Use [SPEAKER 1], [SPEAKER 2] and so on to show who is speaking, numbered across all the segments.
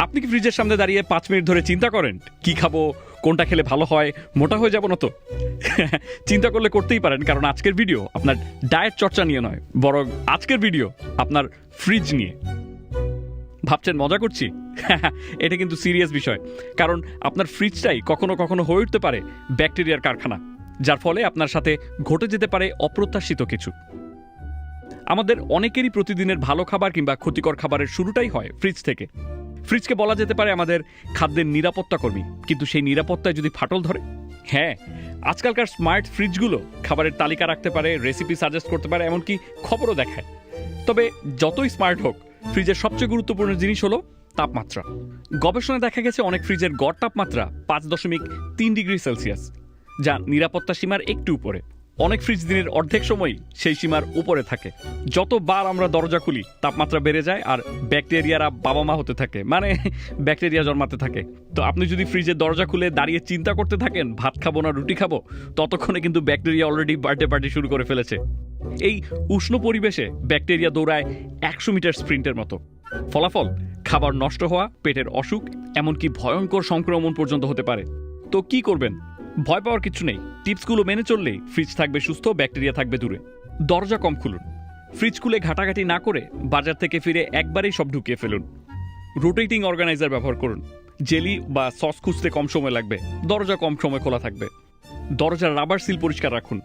[SPEAKER 1] আপনি কি ফ্রিজের সামনে দাঁড়িয়ে পাঁচ মিনিট ধরে চিন্তা করেন? কি খাব? কোনটা খেলে ভালো হয়? মোটা হয়ে যাব না তো? চিন্তা করলে করতেই পারেন, কারণ আজকের ভিডিও আপনার ডায়েট চর্চা নিয়ে নয়, বরং আজকের ভিডিও আপনার ফ্রিজ নিয়ে। ভাবছেন, মজা করছি? এটা কিন্তু সিরিয়াস বিষয়, কারণ আপনার ফ্রিজটাই কখনো কখনো হয়ে উঠতে পারে ব্যাকটেরিয়ার কারখানা, যার ফলে আপনার সাথে ঘটে যেতে পারে অপ্রত্যাশিত কিছু। আমাদের অনেকেরই প্রতিদিনের ভালো খাবার কিংবা ক্ষতিকর খাবারের শুরুটাই হয় ফ্রিজ থেকে। ফ্রিজকে বলা যেতে পারে আমাদের খাদ্যের নিরাপত্তা কর্মী। কিন্তু সেই নিরাপত্তায় যদি ফাটল ধরে? হ্যাঁ আজকালকার স্মার্ট ফ্রিজগুলো খাবারের তালিকা রাখতে পারে, রেসিপি সাজেস্ট করতে পারে, এমনকি খবরও দেখায়। তবে যতই স্মার্ট হোক, ফ্রিজের সবচেয়ে গুরুত্বপূর্ণ জিনিস হলো তাপমাত্রা। গবেষণায় দেখা গেছে অনেক ফ্রিজের গড় তাপমাত্রা পাঁচ দশমিক তিন ডিগ্রি সেলসিয়াস, যা নিরাপত্তা সীমার একটু উপরে। অনেক ফ্রিজ দিনের অর্ধেক সময় সেই সীমার উপরে থাকে। যতবার আমরা দরজা খুলি, তাপমাত্রা বেড়ে যায় আর ব্যাকটেরিয়ারা বাবা মা হতে থাকে মানে ব্যাকটেরিয়া জন্মাতে থাকে। তো আপনি যদি ফ্রিজের দরজা খুলে দাঁড়িয়ে চিন্তা করতে থাকেন, ভাত খাব না, রুটি খাব, ততক্ষণে কিন্তু ব্যাকটেরিয়া অলরেডি বার্থডে পার্টি শুরু করে ফেলেছে। এই উষ্ণ পরিবেশে ব্যাকটেরিয়া দৌড়ায় একশো মিটার স্প্রিন্টের মতো। ফলাফল, খাবার নষ্ট হওয়া, পেটের অসুখ, এমনকি ভয়ঙ্কর সংক্রমণ পর্যন্ত হতে পারে। তো কি করবেন? ভয় পাওয়ার কিছু নেই। টিপসগুলো মেনে চললেই ফ্রিজ থাকবে সুস্থ, ব্যাকটেরিয়া থাকবে দূরে। দরজা কম খুলুন। ফ্রিজ খুলে ঘাটাঘাটি না করে বাজার থেকে ফিরে একবারেই সব ঢুকিয়ে ফেলুন। রোটেটিং অর্গানাইজার ব্যবহার করুন। জেলি বা সস খুঁজতে কম সময় লাগবে। দরজা কম সময় খোলা থাকবে। দরজার রাবার সিল পরিষ্কার রাখুন।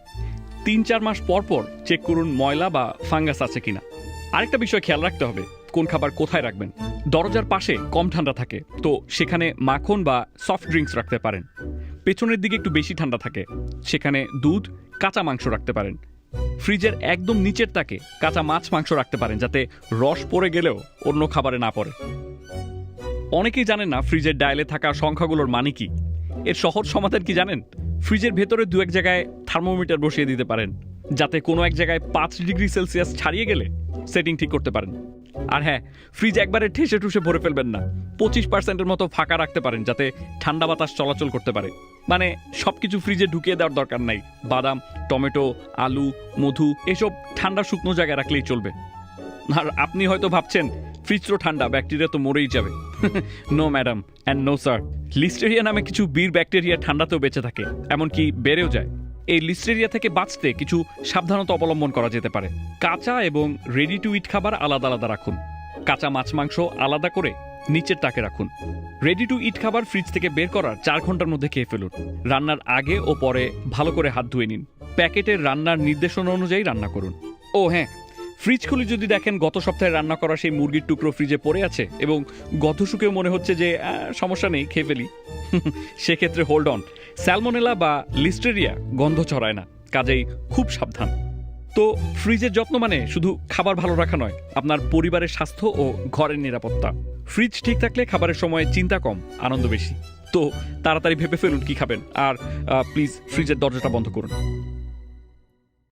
[SPEAKER 1] তিন চার মাস পর পর চেক করুন ময়লা বা ফাঙ্গাস আছে কিনা। আরেকটা বিষয় খেয়াল রাখতে হবে, কোন খাবার কোথায় রাখবেন? দরজার পাশে কম ঠান্ডা থাকে, তো সেখানে মাখন বা সফট ড্রিঙ্কস রাখতে পারেন। পেছনের দিকে একটু বেশি ঠান্ডা থাকে। সেখানে দুধ, কাঁচা মাংস রাখতে পারেন। ফ্রিজের একদম নিচের তাকে কাঁচা মাছ মাংস রাখতে পারেন, যাতে রস পড়ে গেলেও অন্য খাবারে না পড়ে। অনেকেই জানেন না ফ্রিজের ডায়ালে থাকা সংখ্যাগুলোর মানে কি। এর সহজ সমাধান কি জানেন? ফ্রিজের ভেতরে দু এক জায়গায় থার্মোমিটার বসিয়ে দিতে পারেন, যাতে কোনো এক জায়গায় পাঁচ ডিগ্রি সেলসিয়াস ছাড়িয়ে গেলে সেটিং ঠিক করতে পারেন। আর হ্যাঁ ফ্রিজ একবারে ঠেসে ঠুসে ভরে ফেলবেন না। পঁচিশ পার্সেন্টের মতো ফাঁকা রাখতে পারেন যাতে ঠান্ডা বাতাস চলাচল করতে পারে। মানে সব কিছু ফ্রিজে ঢুকিয়ে দেওয়ার দরকার নাই। বাদাম, টমেটো, আলু, মধু, এসব ঠান্ডা শুকনো জায়গায় রাখলেই চলবে। আর আপনি হয়তো ভাবছেন ফ্রিজ তো ঠান্ডা ব্যাকটেরিয়া তো মরেই যাবে। No madam and no sir listeria নামে কিছু বীর ব্যাকটেরিয়া ঠান্ডাতেও বেঁচে থাকে, এমনকি বেড়েও যায়। এই লিস্টেরিয়া থেকে বাঁচতে কিছু সাবধানতা অবলম্বন করা যেতে পারে। কাঁচা এবং রেডি টু ইট খাবার আলাদা আলাদা রাখুন। কাঁচা মাছ মাংস আলাদা করে নিচের তাকে রাখুন। রেডি টু ইট খাবার ফ্রিজ থেকে বের করার চার ঘণ্টার মধ্যে খেয়ে ফেলুন। রান্নার আগে ও পরে ভালো করে হাত ধুয়ে নিন। প্যাকেটের রান্নার নির্দেশনা অনুযায়ী রান্না করুন। ও হ্যাঁ ফ্রিজ খুলে যদি দেখেন গত সপ্তাহে রান্না করা সেই মুরগির টুকরো ফ্রিজে পড়ে আছে এবং গত শুকেও মনে হচ্ছে যে সমস্যা নেই, খেয়ে ফেলি। সেক্ষেত্রে হোল্ড অন স্যালমোনেলা বা লিস্টেরিয়া গন্ধ ছড়ায় না, কাজেই খুব সাবধান। তো ফ্রিজের যত্ন মানে শুধু খাবার ভালো রাখা নয়, আপনার পরিবারের স্বাস্থ্য ও ঘরের নিরাপত্তা। ফ্রিজ ঠিক থাকলে খাবারের সময় চিন্তা কম, আনন্দ বেশি। তো তাড়াতাড়ি ভেবে ফেলুন কি খাবেন, আর প্লিজ ফ্রিজের দরজাটা বন্ধ করুন।